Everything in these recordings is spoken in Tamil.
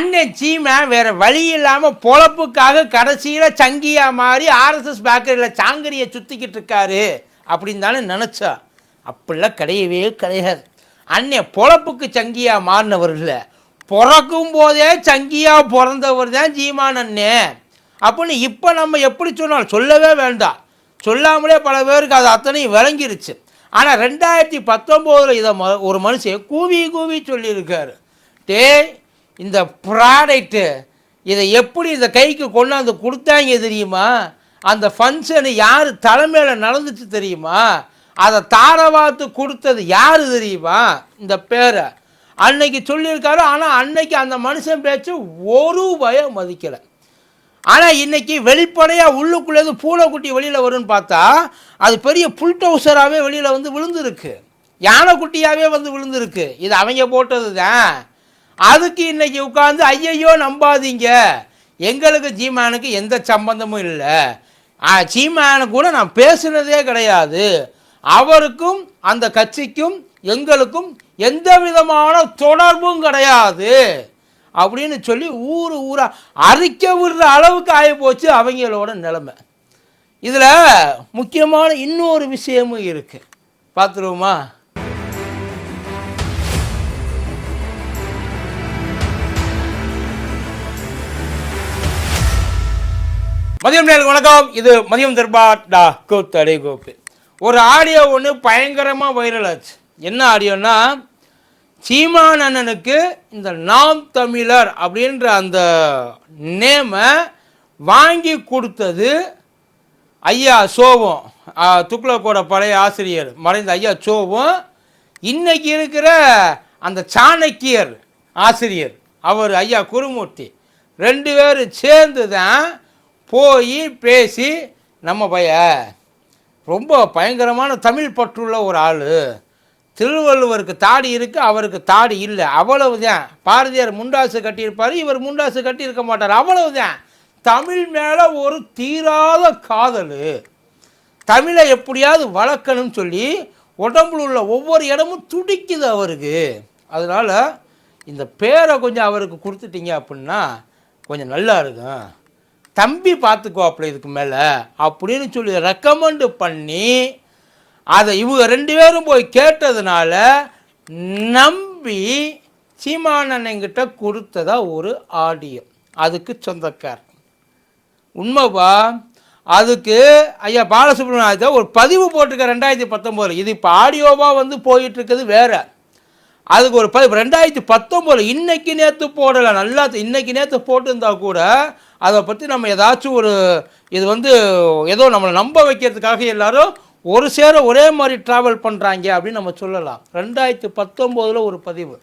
அண்ணன் சீமா வேறு வழி இல்லாமல் பொழப்புக்காக கடைசியில் சங்கியாக மாறி ஆர்எஸ்எஸ் பேக்கரியில் சாங்கரியை சுற்றிக்கிட்டு இருக்காரு அப்படின்னு தானே நினச்சா. அப்படிலாம் கிடையவே கிடையாது. அண்ணன் பொழப்புக்கு சங்கியாக மாறினவர் இல்லை. பிறக்கும் போதே சங்கியாக பிறந்தவர் தான் ஜீமான் அண்ணே. அப்படின்னு இப்போ நம்ம எப்படி சொன்னாலும் சொல்லவே வேண்டாம். சொல்லாமலே பல பேருக்கு அது அத்தனையும் விளங்கிருச்சு. ஆனால் ரெண்டாயிரத்தி பத்தொம்போதில் இதை ம ஒரு மனுஷன் கூவி கூவி சொல்லியிருக்காரு. டேய் இந்த ப்ராடக்ட்டு இதை எப்படி இந்த கைக்கு கொண்டாந்து கொடுத்தாங்க தெரியுமா? அந்த ஃபங்க்ஷனு யார் தலைமையில் நடந்துச்சு தெரியுமா? அதை தாரவாத்து கொடுத்தது யார் தெரியுமா? இந்த பேரை. அன்னைக்கு சொல்லியிருக்காரு ஆனால் அன்னைக்கு அந்த மனுஷன் பேச்சு ஒரு பயம் மதிக்கலை. ஆனால் இன்னைக்கு வெளிப்படையாக உள்ளுக்குள்ளேருந்து பூனைக்குட்டி வெளியில் வரும்னு பார்த்தா அது பெரிய புல் டவுசராகவே வெளியில் வந்து விழுந்துருக்கு. யானைக்குட்டியாகவே வந்து விழுந்துருக்கு. இது அவங்க போட்டது தான் அதுக்கு இன்னைக்கு உட்காந்து ஐயையோ நம்பாதீங்க. எங்களுக்கு ஜீமானுக்கு எந்த சம்பந்தமும் இல்லை. சீமானு கூட நான் பேசுனதே கிடையாது. அவருக்கும் அந்த கட்சிக்கும் எங்களுக்கும் எந்த விதமான தொடர்பும் கிடையாது. அப்படின்னு சொல்லி ஊர் ஊராக அறிக்க விடுற அளவுக்கு ஆகி போச்சு அவங்களோட நிலைமை. இதில் முக்கியமான இன்னொரு விஷயமும் இருக்குது பார்த்துருவோமா? மதியம் நேருக்கு வணக்கம். இது மதியம் தர்பார் டா கூத்தடை கோப்பு. ஒரு ஆடியோ ஒன்று பயங்கரமாக வைரல் ஆச்சு. என்ன ஆடியோன்னா சீமான் அண்ணனுக்கு இந்த நாம் தமிழர் அப்படின்ற அந்த நேமை வாங்கி கொடுத்தது ஐயா சோவும் ஆ, துக்ளக்கோட பழைய ஆசிரியர் மறைந்த ஐயா சோவும் இன்னைக்கு இருக்கிற அந்த சாணக்கியர் ஆசிரியர் அவர் ஐயா குருமூர்த்தி. ரெண்டு பேரும் சேர்ந்து தான் போய் பேசி நம்ம பைய ரொம்ப பயங்கரமான தமிழ் பற்றுள்ள ஒரு ஆள். திருவள்ளுவருக்கு தாடி இருக்குது அவருக்கு தாடி இல்லை. அவ்வளவுதான். பாரதியார் முண்டாசு கட்டியிருப்பார் இவர் முண்டாசு கட்டியிருக்க மாட்டார். அவ்வளவுதான். தமிழ் மேலே ஒரு தீராத காதல். தமிழை எப்படியாவது வளர்க்கணும்னு சொல்லி உடம்புல உள்ள ஒவ்வொரு இடமும் துடிக்குது அவருக்கு. அதனால் இந்த பேரை கொஞ்சம் அவருக்கு கொடுத்துட்டீங்க அப்படின்னா கொஞ்சம் நல்லா இருக்கும். தம்பி பார்த்துக்குவாப்புல இதுக்கு மேலே அப்படின்னு சொல்லி ரெக்கமெண்டு பண்ணி அதை இவங்க ரெண்டு பேரும் போய் கேட்டதுனால நம்பி சீமானன்கிட்ட கொடுத்ததா ஒரு ஆடியோ அதுக்கு சொந்தக்கார் உண்மைப்பா? அதுக்கு ஐயா பாலசுப்ரமணியத்தை ஒரு பதிவு போட்டிருக்க ரெண்டாயிரத்தி பத்தொம்போதில். இது இப்போ ஆடியோவாக வந்து போயிட்டுருக்குது வேறு. வேற அதுக்கு ஒரு பதிவு. ரெண்டாயிரத்தி பத்தொம்போதில் இன்றைக்கி நேற்று போடலை. நல்லா இன்றைக்கி நேற்று போட்டிருந்தா கூட அதை பற்றி நம்ம ஏதாச்சும் ஒரு இது வந்து ஏதோ நம்மளை நம்ப வைக்கிறதுக்காக எல்லாரும் ஒரு சேர ஒரே மாதிரி ட்ராவல் பண்ணுறாங்க அப்படின்னு நம்ம சொல்லலாம். ரெண்டாயிரத்தி பத்தொம்போதில் ஒரு பதிவு.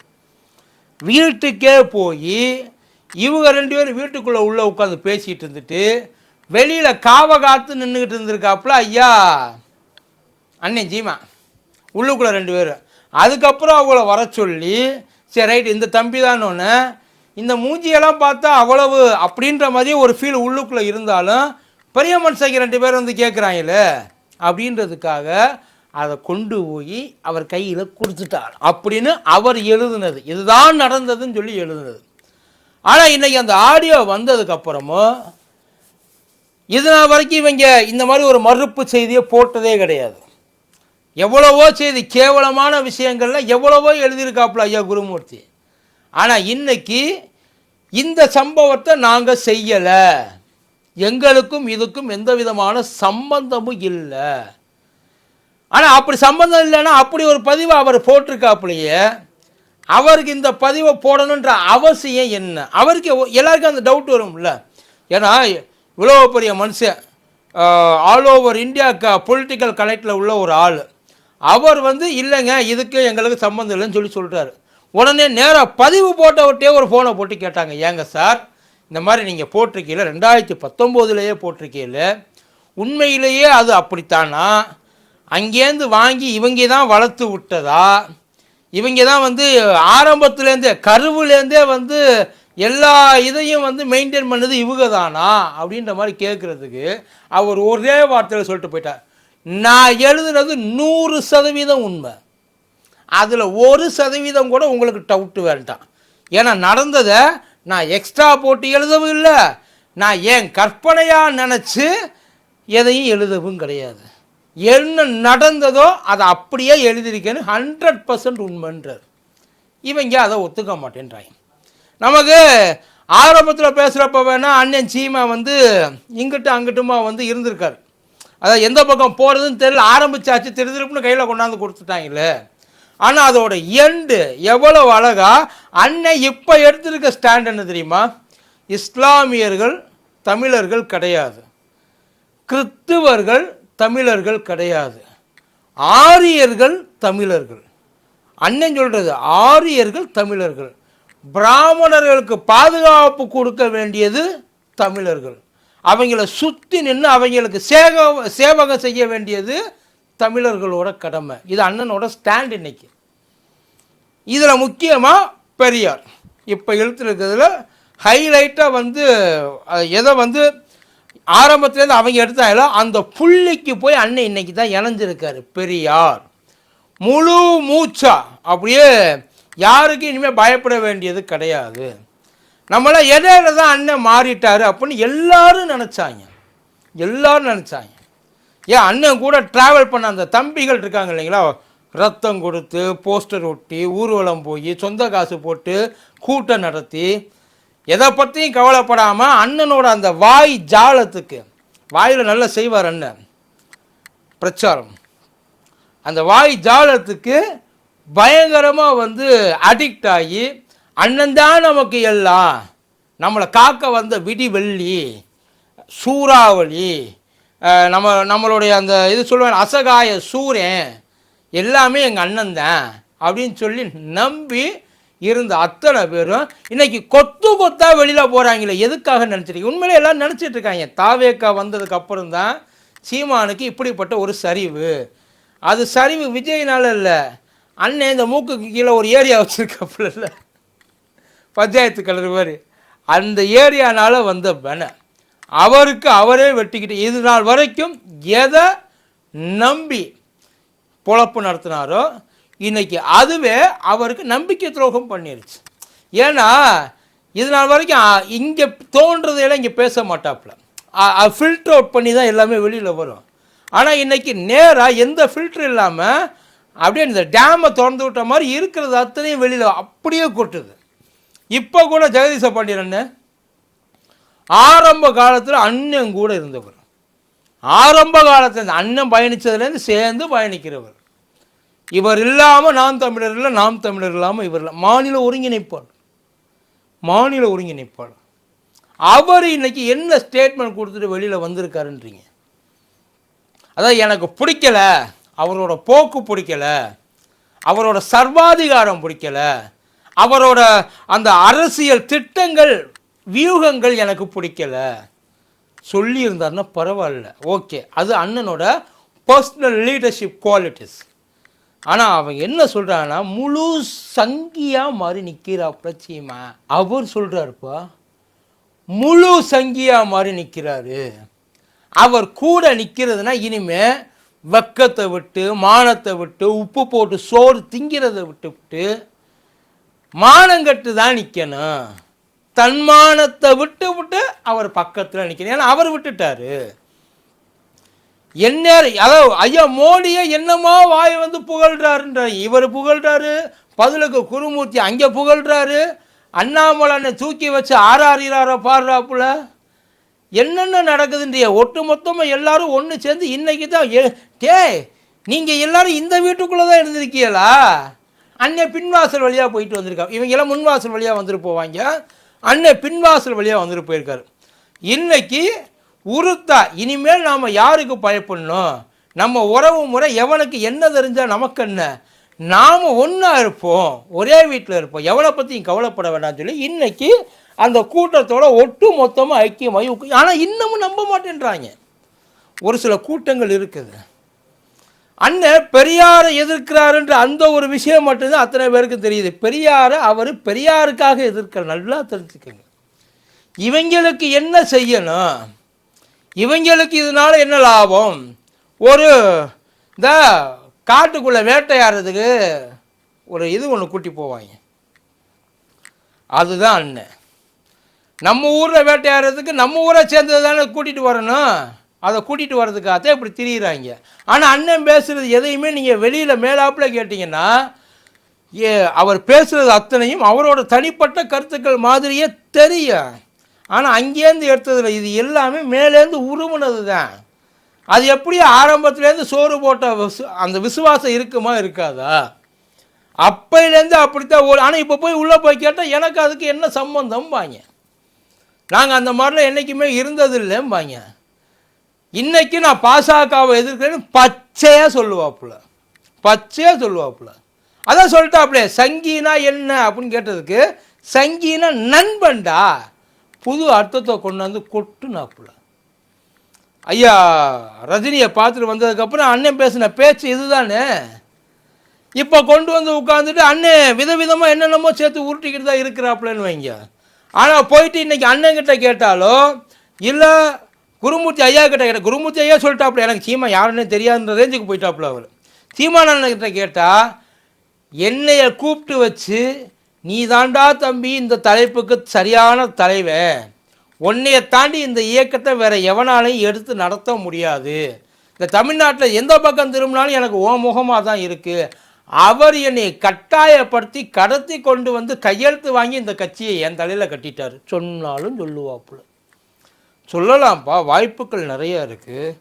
வீட்டுக்கே போய் இவங்க ரெண்டு பேரும் வீட்டுக்குள்ளே உள்ளே உட்காந்து பேசிகிட்டு இருந்துட்டு வெளியில் காவ காத்து நின்றுக்கிட்டு இருந்திருக்காப்புல ஐயா அண்ணன் ஜீமா உள்ளுக்குள்ளே ரெண்டு பேரும் அதுக்கப்புறம் அவங்கள வர சொல்லி சரி ரைட் இந்த தம்பி ஒன்று இந்த மூஞ்சியெல்லாம் பார்த்தா அவ்வளவு அப்படின்ற மாதிரி ஒரு ஃபீல் உள்ளுக்குள்ளே இருந்தாலும் பெரிய மனுஷங்க ரெண்டு பேர் வந்து கேட்குறாங்களே அப்படின்றதுக்காக அதை கொண்டு போய் அவர் கையில் கொடுத்துட்டார். அப்படின்னு அவர் எழுதுனது. இதுதான் நடந்ததுன்னு சொல்லி எழுதுனது. ஆனால் இன்றைக்கி அந்த ஆடியோ வந்ததுக்கப்புறமும் இதனால் வரைக்கும் இவங்க இந்த மாதிரி ஒரு மறுப்பு செய்தியை போட்டதே கிடையாது. எவ்வளவோ செய்தி கேவலமான விஷயங்களில் எவ்வளவோ எழுதியிருக்காப்புல ஐயா குருமூர்த்தி. ஆனால் இன்னைக்கு இந்த சம்பவத்தை நாங்கள் செய்யலை. எங்களுக்கும் இதுக்கும் எந்த விதமான சம்பந்தமும் இல்லை. ஆனால் அப்படி சம்பந்தம் இல்லைன்னா அப்படி ஒரு பதிவை அவர் போட்டிருக்காப்புலையே அவருக்கு இந்த பதிவை போடணுன்ற அவசியம் என்ன? அவருக்கு எல்லாருக்கும் அந்த டவுட் வரும்ல. ஏன்னா இவ்வளோ பெரிய மனுஷன் ஆல் ஓவர் இந்தியா க பொலிட்டிக்கல் கனெக்டில் உள்ள ஒரு ஆள். அவர் வந்து இல்லைங்க இதுக்கு எங்களுக்கு சம்மந்தம் இல்லைன்னு சொல்லி சொல்லிட்டாரு உடனே நேராக பதிவு போட்டவர்கிட்டே ஒரு ஃபோனை போட்டு கேட்டாங்க. ஏங்க சார் இந்த மாதிரி நீங்கள் போட்டிருக்கீங்கள ரெண்டாயிரத்தி பத்தொம்போதுலேயே போட்டிருக்கீங்கள உண்மையிலேயே அது அப்படித்தானா? அங்கேருந்து வாங்கி இவங்க தான் வளர்த்து விட்டதா? இவங்க தான் வந்து ஆரம்பத்துலேருந்தே கருவுலேருந்தே வந்து எல்லா இதையும் வந்து மெயின்டைன் பண்ணது இவங்க தானா? அப்படின்ற மாதிரி கேட்குறதுக்கு அவர் ஒரே வார்த்தையில் சொல்லிட்டு போயிட்டார். நான் எழுதுனது நூறு சதவீதம் உண்மை. அதில் ஒரு சதவீதம் கூட உங்களுக்கு டவுட்டு வேண்டாம். ஏன்னா நடந்ததை நான் எக்ஸ்ட்ரா போட்டு எழுதவும் இல்லை. நான் ஏன் கற்பனையாக நினச்சி எதையும் எழுதவும் கிடையாது. என்ன நடந்ததோ அதை அப்படியே எழுதியிருக்கேன்னு ஹண்ட்ரட் பர்சன்ட் உண்மைன்றார். இவங்க அதை ஒத்துக்க மாட்டேன்றாங்க. நமக்கு ஆரம்பத்தில் பேசுகிறப்ப வேணால் அண்ணன் சீமா வந்து இங்கிட்டு அங்கிட்டுமா வந்து இருந்திருக்காரு. அதாவது எந்த பக்கம் போகிறதுன்னு தெரியல ஆரம்பிச்சாச்சு திருதிருப்புன்னு கையில் கொண்டாந்து கொடுத்துட்டாங்களே. ஆனால் அதோட எண்டு எவ்வளோ அழகா? அன்னை இப்போ எடுத்திருக்க ஸ்டாண்ட் என்ன தெரியுமா? இஸ்லாமியர்கள் தமிழர்கள் கிடையாது. கிறித்துவர்கள் தமிழர்கள் கிடையாது. ஆரியர்கள் தமிழர்கள். அண்ணன் சொல்கிறது ஆரியர்கள் தமிழர்கள். பிராமணர்களுக்கு பாதுகாப்பு கொடுக்க வேண்டியது தமிழர்கள். அவங்கள சுற்றி நின்று அவங்களுக்கு சேக சேவகம் செய்ய வேண்டியது தமிழர்களோட கடமை. இது அண்ணனோட ஸ்டாண்ட் இன்னைக்கு. இதில் முக்கியமாக பெரியார். இப்போ இருக்கிறதுல ஹைலைட்டாக வந்து எதை வந்து ஆரம்பத்துலேருந்து அவங்க எடுத்தாங்களோ அந்த புள்ளிக்கு போய் அண்ணன் இன்னைக்கு தான் இணைஞ்சிருக்காரு. பெரியார். முழு மூச்சா அப்படியே யாருக்கும் இனிமேல் பயப்பட வேண்டியது கிடையாது. நம்மள இடையில தான் அண்ணன் மாறிட்டார் அப்படின்னு எல்லாரும் நினச்சாங்க. எல்லாரும் நினச்சாங்க. ஏன் அண்ணன் கூட ட்ராவல் பண்ண அந்த தம்பிகள் இருக்காங்க இல்லைங்களா? ரத்தம் கொடுத்து போஸ்டர் ஒட்டி ஊர்வலம் போய் சொந்த காசு போட்டு கூட்டம் நடத்தி எதை பற்றியும் கவலைப்படாமல் அண்ணனோட அந்த வாய் ஜாலத்துக்கு வாயில் நல்லா செய்வார் அண்ணன். பிரச்சாரம். அந்த வாய் ஜாலத்துக்கு பயங்கரமாக வந்து அடிக்ட் ஆகி அண்ணன் தான் நமக்கு எல்லாம். நம்மளை காக்க வந்த விடி வெள்ளி சூறாவளி நம்ம நம்மளுடைய அந்த இது சொல்லுவேன் அசகாய சூரியன் எல்லாமே எங்கள் அண்ணன் தான் அப்படின்னு சொல்லி நம்பி இருந்த அத்தனை பேரும் இன்றைக்கி கொத்து கொத்தாக வெளியில் போகிறாங்களே எதுக்காக நினச்சிருக்கீங்க உண்மையிலே எல்லாம் நினச்சிட்டு இருக்காங்க. தாவேக்கா வந்ததுக்கு அப்புறம் தான் சீமானுக்கு இப்படிப்பட்ட ஒரு சரிவு. அது சரிவு விஜய்னால இல்லை. அண்ணன் இந்த மூக்குக்கு கீழே ஒரு ஏரியா வச்சுருக்கப்பில்ல பஞ்சாயத்து கலர் மாதிரி. அந்த ஏரியானால் வந்த பென அவருக்கு அவரே வெட்டிக்கிட்டு இது நாள் வரைக்கும் எதை நம்பி பொழப்பு நடத்தினாரோ இன்றைக்கி அதுவே அவருக்கு நம்பிக்கை துரோகம் பண்ணிருச்சு. ஏன்னா இது நாள் வரைக்கும் இங்கே தோன்றதையெல்லாம் இங்கே பேச மாட்டாப்புல. ஃபில்டர் அவுட் பண்ணி தான் எல்லாமே வெளியில் வரும். ஆனால் இன்றைக்கி நேராக எந்த ஃபில்டர் இல்லாமல் அப்படியே இந்த டேமை திறந்து விட்ட மாதிரி இருக்கிறது அத்தனையும் வெளியில் அப்படியே கொட்டுது. இப்போ கூட ஜெகதீச பாண்டியன் ஆரம்ப காலத்தில் அண்ணன் கூட இருந்தவர். ஆரம்ப காலத்தில் இந்த அண்ணன் பயணித்ததுலேருந்து சேர்ந்து பயணிக்கிறவர். இவர் இல்லாமல் நாம் தமிழர் இல்லை நாம் தமிழர் இல்லாமல் இவர் இல்லை. மாநில ஒருங்கிணைப்பாளர். மாநில ஒருங்கிணைப்பாளர். அவர் இன்னைக்கு என்ன ஸ்டேட்மெண்ட் கொடுத்துட்டு வெளியில் வந்திருக்காருன்றீங்க? அதாவது எனக்கு பிடிக்கல அவரோட போக்கு பிடிக்கல அவரோட சர்வாதிகாரம் பிடிக்கல அவரோட அந்த அரசியல் திட்டங்கள் வியூகங்கள் எனக்கு பிடிக்கல. சொல்லியிருந்தாருன்னா பரவாயில்ல. ஓகே அது அண்ணனோட பர்சனல் லீடர்ஷிப் குவாலிட்டிஸ் ஆனால் அவன் என்ன சொல்கிறான்னா முழு சங்கியாக மாறி நிற்கிறா பிரச்சியமா அவர் சொல்கிறாருப்பா முழு சங்கியா மாதிரி நிற்கிறாரு அவர் கூட நிற்கிறதுனா இனிமே வெக்கத்தை விட்டு மானத்தை விட்டு உப்பு போட்டு சோறு திங்கிறத விட்டு விட்டு மானங்கட்டு தான் நிற்கணும் தன்மானத்தை விட்டு விட்டு அவர் பக்கத்தில் நிற்கணும் ஏன்னா அவர் விட்டுட்டாரு. என்ன அதாவது ஐயா மோடியை என்னமோ வாய் வந்து புகழ்றாருன்றார். இவர் புகழ்றாரு பதிலுக்கு குருமூர்த்தி அங்கே புகழ்றாரு அண்ணாமலனை தூக்கி வச்சு ஆறாறிறார பாடுறாப்புல. என்னென்ன நடக்குதுன்றிய ஒட்டு மொத்தமாக எல்லாரும் ஒன்று சேர்ந்து இன்னைக்கு தான் ஏ நீங்கள் எல்லாரும் இந்த வீட்டுக்குள்ளே தான் இருந்திருக்கீங்களா? அண்ணன் பின்வாசல் வழியாக போயிட்டு வந்திருக்கா இவங்க எல்லாம் முன்வாசல் வழியாக வந்துட்டு போவாங்க அண்ணன் பின்வாசல் வழியாக வந்துட்டு போயிருக்காரு. இன்னைக்கு உருத்தா இனிமேல் நாம் யாருக்கு பயப்படணும்? நம்ம உறவு முறை எவனுக்கு என்ன தெரிஞ்சால் நமக்கு என்ன? நாம் ஒன்றா இருப்போம் ஒரே வீட்டில் இருப்போம். எவனை பற்றியும் கவலைப்பட வேண்டாம்னு சொல்லி இன்னைக்கு அந்த கூட்டத்தோட ஒட்டு மொத்தமாக ஐக்கியமாகி ஆனால் இன்னமும் நம்ப மாட்டேன்றாங்க. ஒரு சில கூட்டங்கள் இருக்குது. அண்ணன் பெரியாரை எதிர்க்கிறாருன்ற அந்த ஒரு விஷயம் மட்டும்தான் அத்தனை பேருக்கு தெரியுது. பெரியாரை அவர் பெரியாருக்காக எதிர்க்கிற நல்லா தெரிஞ்சுக்கங்க. இவங்களுக்கு என்ன செய்யணும்? இவங்களுக்கு இதனால என்ன லாபம்? ஒரு இந்த காட்டுக்குள்ளே வேட்டையாடுறதுக்கு ஒரு இது ஒன்று கூட்டி போவாங்க. அதுதான் அண்ணன். நம்ம ஊரில் வேட்டையாடுறதுக்கு நம்ம ஊரை சேர்ந்தது தானே கூட்டிகிட்டு வரணும்? அதை கூட்டிகிட்டு வர்றதுக்காகத்தான் இப்படி திரியிறாங்க. ஆனால் அண்ணன் பேசுகிறது எதையுமே நீங்கள் வெளியில் மேலாப்பில் கேட்டிங்கன்னா ஏ அவர் பேசுகிறது அத்தனையும் அவரோட தனிப்பட்ட கருத்துக்கள் மாதிரியே தெரியும். ஆனால் அங்கேருந்து எடுத்ததில்லை இது எல்லாமே மேலேருந்து உருமுனது தான் அது எப்படி ஆரம்பத்துலேருந்து சோறு போட்ட விசு அந்த விசுவாசம் இருக்குமா இருக்காதா? அப்பையிலேருந்து அப்படித்தான் ஒரு ஆனால் இப்போ போய் உள்ளே போய் கேட்டால் எனக்கு அதுக்கு என்ன சம்பந்தம் பாங்க நாங்கள் அந்த மாதிரிலாம் என்றைக்குமே இருந்ததில்லைம்பாங்க. இன்னைக்கு நான் பாசாக்காவை எதிர்க்கிறேன்னு பச்சையாக சொல்லுவாப்புல. பச்சையாக சொல்லுவாப்புல. அதான் சொல்லிட்டாப்புல சங்கீனா என்ன? அப்படின்னு கேட்டதுக்கு சங்கீனா நண்பன்டா. புது அர்த்தத்தை கொண்டு வந்து கொட்டுனாப்புல. ஐயா ரஜினியை பார்த்துட்டு வந்ததுக்கப்புறம் அண்ணன் பேசின பேச்சு இதுதானே? இப்போ கொண்டு வந்து உட்காந்துட்டு அண்ணன் விதவிதமாக என்னென்னமோ சேர்த்து உருட்டிக்கிட்டு தான் இருக்கிறாப்புலன்னு வைங்க. ஆனால் போயிட்டு இன்றைக்கி அண்ணன்கிட்ட கேட்டாலோ இல்லை குருமூர்த்தி ஐயா கிட்ட கேட்ட குருமூர்த்தி ஐயா சொல்லிட்டாப்புல எனக்கு சீமா யாருன்னே தெரியாதுன்ற ரேஞ்சுக்கு போயிட்டாப்புல அவர். சீமானண்ணன் கிட்ட கேட்டால் என்னைய கூப்பிட்டு வச்சு நீ தாண்டா தம்பி இந்த தலைப்புக்கு சரியான தலைவன். உன்னைய தாண்டி இந்த இயக்கத்தை வேற எவனாலையும் எடுத்து நடத்த முடியாது. இந்த தமிழ்நாட்டில் எந்த பக்கம் திரும்பினாலும் எனக்கு ஓ முகமாக தான் இருக்குது அவர் என்னை கட்டாயப்படுத்தி கடத்தி கொண்டு வந்து கையெழுத்து வாங்கி இந்த கட்சியை என் தலையில் கட்டிட்டார். சொன்னாலும் சொல்லுவாப்புல. சொல்லலாம்ப்பா வாய்ப்புகள் நிறைய இருக்குது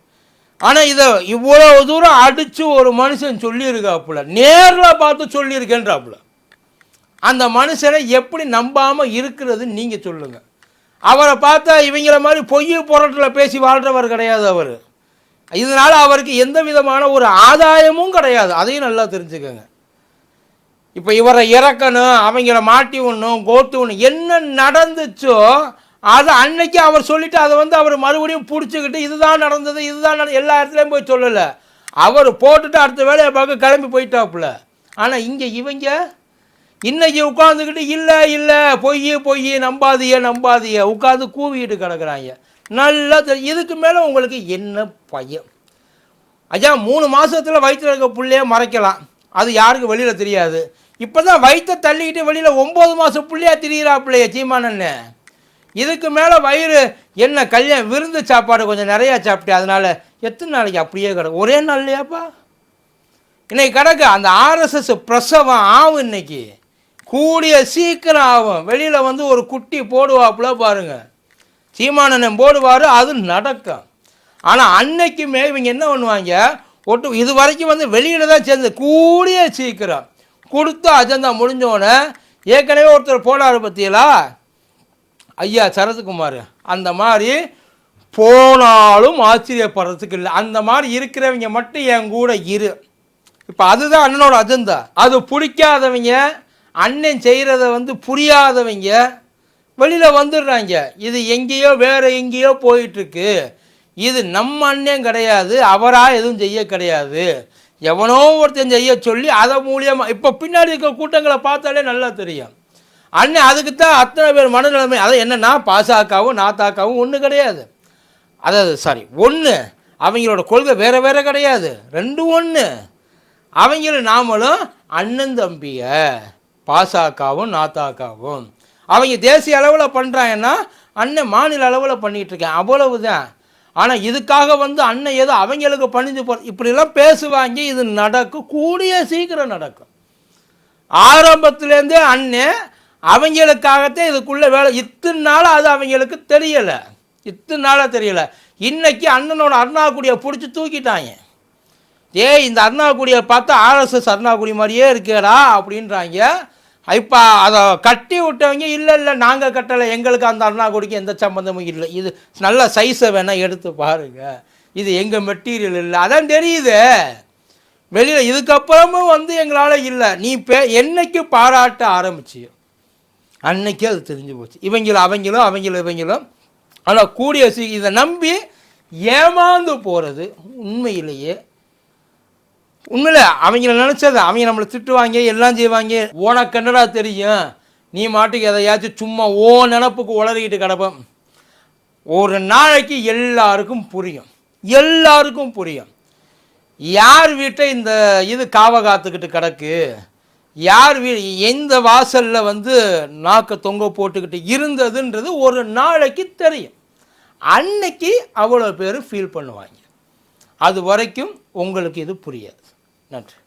ஆனால் இதை இவ்வளோ தூரம் அடித்து ஒரு மனுஷன் சொல்லியிருக்காப்புல நேரில் பார்த்து சொல்லியிருக்கேன்றாப்புல. அந்த மனுஷனை எப்படி நம்பாமல் இருக்கிறதுன்னு நீங்கள் சொல்லுங்கள் அவரை பார்த்தா இவங்கள மாதிரி பொய் புரட்டில் பேசி வாழ்கிறவர் கிடையாது அவர். இதனால் அவருக்கு எந்த விதமான ஒரு ஆதாயமும் கிடையாது. அதையும் நல்லா தெரிஞ்சுக்கோங்க. இப்போ இவரை இறக்கணும் அவங்கள மாட்டி விடணும் கோத்து விடணும் என்ன நடந்துச்சோ அதை அன்னைக்கு அவர் சொல்லிட்டு அதை வந்து அவர் மறுபடியும் பிடிச்சிக்கிட்டு இதுதான் நடந்தது இதுதான் நட எல்லா இடத்துலையும் போய் சொல்லலை. அவர் போட்டுட்டு அடுத்த வேலையை பார்க்க கிளம்பி போயிட்டாப்புல. ஆனால் இங்கே இவங்க இன்னைக்கு உட்காந்துக்கிட்டு இல்லை இல்லை பொய் பொய் நம்பாதிய நம்பாதிய உட்காந்து கூவிட்டு கிடக்குறாங்க. நல்லா இதுக்கு மேலே உங்களுக்கு என்ன பயம்? ஐயா மூணு மாதத்தில் வயிற்றில் இருக்க பிள்ளைய மறைக்கலாம். அது யாருக்கு வெளியில் தெரியாது. இப்போ தான் வயிற்றை தள்ளிக்கிட்டு வெளியில் ஒம்பது மாதம் புள்ளையா திரியிறாப்புலையே சீமானன்னு இதுக்கு மேலே வயிறு என்ன கல்யாணம் விருந்து சாப்பாடு கொஞ்சம் நிறையா சாப்பிட்டேன் அதனால் எத்தனை நாளைக்கு அப்படியே கிடக்கும்? ஒரே நாள்லையாப்பா? இன்னைக்கு கிடக்கு. அந்த ஆர்எஸ்எஸ் பிரசவம் ஆகும் இன்னைக்கு. கூடிய சீக்கிரம் ஆகும். வெளியில் வந்து ஒரு குட்டி போடுவாப்புல பாருங்க. சீமானண்ணன் போடுவார் அது நடக்கும். ஆனால் அன்னைக்குமே இவங்க என்ன பண்ணுவாங்க? ஒட்டு இது வரைக்கும் வந்து வெளியில் தான் சேர்ந்து கூடிய சீக்கிரம். கொடுத்து அஜந்தா முடிஞ்சோடனே ஏற்கனவே ஒருத்தர் போனார் பற்றியலா ஐயா சரத்குமார் அந்த மாதிரி போனாலும் ஆச்சரியப்படுறதுக்கு இல்லை. அந்த மாதிரி இருக்கிறவங்க மட்டும் என் கூட இரு. இப்போ அதுதான் அண்ணனோட அஜெண்டா அது பிடிக்காதவங்க அண்ணன் செய்கிறத வந்து புரியாதவங்க வெளியில் வந்துடுறாங்க. இது எங்கேயோ வேறு எங்கேயோ போயிட்டுருக்கு. இது நம்ம அண்ணன் கிடையாது அவராக எதுவும் செய்ய கிடையாது. எவனோ ஒருத்தன் செய்ய சொல்லி அதை மூலியமாக இப்போ பின்னாடி இருக்க கூட்டங்களை பார்த்தாலே நல்லா தெரியும். அண்ணன் அதுக்கு தான் அத்தனை பேர் மனநிலைமை அதை என்னன்னா பாசாக்காவும் நாத்தாக்காவும் ஒன்று கிடையாது. அதாவது சாரி ஒன்று அவங்களோட கொள்கை வேறு வேறு கிடையாது. ரெண்டும் ஒன்று அவங்களும் நாமளும் அண்ணன் தம்பியை பாசாக்காவும் நாத்தாக்காவும் அவங்க தேசிய அளவில் பண்ணுறாங்கன்னா அண்ணன் மாநில அளவில் பண்ணிகிட்ருக்கேன் அவ்வளவு தான் ஆனால் இதுக்காக வந்து அண்ணன் ஏதோ அவங்களுக்கு பணிஞ்சு போ இப்படிலாம் பேசுவாங்க. இது நடக்கும் கூடிய சீக்கிரம் நடக்கும். ஆரம்பத்துலேருந்தே அண்ணன் அவங்களுக்காகத்தான் இதுக்குள்ளே வேலை. இத்தனை நாளாக அது அவங்களுக்கு தெரியலை. இத்தனை நாளாக தெரியலை. இன்றைக்கி அண்ணனோட அருணாக்குடியை பிடிச்சி தூக்கிட்டாங்க. ஏய் இந்த அருணாக்குடியை பார்த்தா ஆர்எஸ்எஸ் அருணாக்குடி மாதிரியே இருக்கேடா அப்படின்றாங்க. இப்போ அதை கட்டி விட்டவங்க இல்லை இல்லை நாங்கள் கட்டலை. எங்களுக்கு அந்த அருணாக்குடிக்கு எந்த சம்மந்தமும் இல்லை. இது நல்ல சைஸை வேணால் எடுத்து பாருங்கள் இது எங்கள் மெட்டீரியல் இல்லை. அதான் தெரியுது. வெளியில் இதுக்கப்புறமும் வந்து எங்களால் இல்லை. நீ பே என்னைக்கு பாராட்ட ஆரம்பிச்சியோ. அன்னைக்கே அது தெரிஞ்சு போச்சு. இவங்களும் அவங்களும் அவங்களும் இவங்களும். ஆனால் கூடிய சீ இதை நம்பி ஏமாந்து போகிறது உண்மையிலேயே. உண்மையில அவங்கள நினச்சது அவங்க நம்மளை திட்டுவாங்க எல்லாம் செய்வாங்க. உனக்கு என்னடா தெரியும்? நீ மாட்டுக்கு எதையாச்சும் சும்மா ஓ நினப்புக்கு உளறிக்கிட்டு கிடப்போம் ஒரு நாளைக்கு எல்லாருக்கும் புரியும். எல்லாருக்கும் புரியும். யார் வீட்டை இந்த இது காவ காத்துக்கிட்டு கிடக்கு? யார் வீ எந்த வாசலில் வந்து நாக்கை தொங்க போட்டுக்கிட்டு இருந்ததுன்றது ஒரு நாளைக்கு தெரியும். அன்னைக்கு அவ்வளோ பேர் ஃபீல் பண்ணுவாங்க. அது வரைக்கும் உங்களுக்கு இது புரியாது. நன்றி.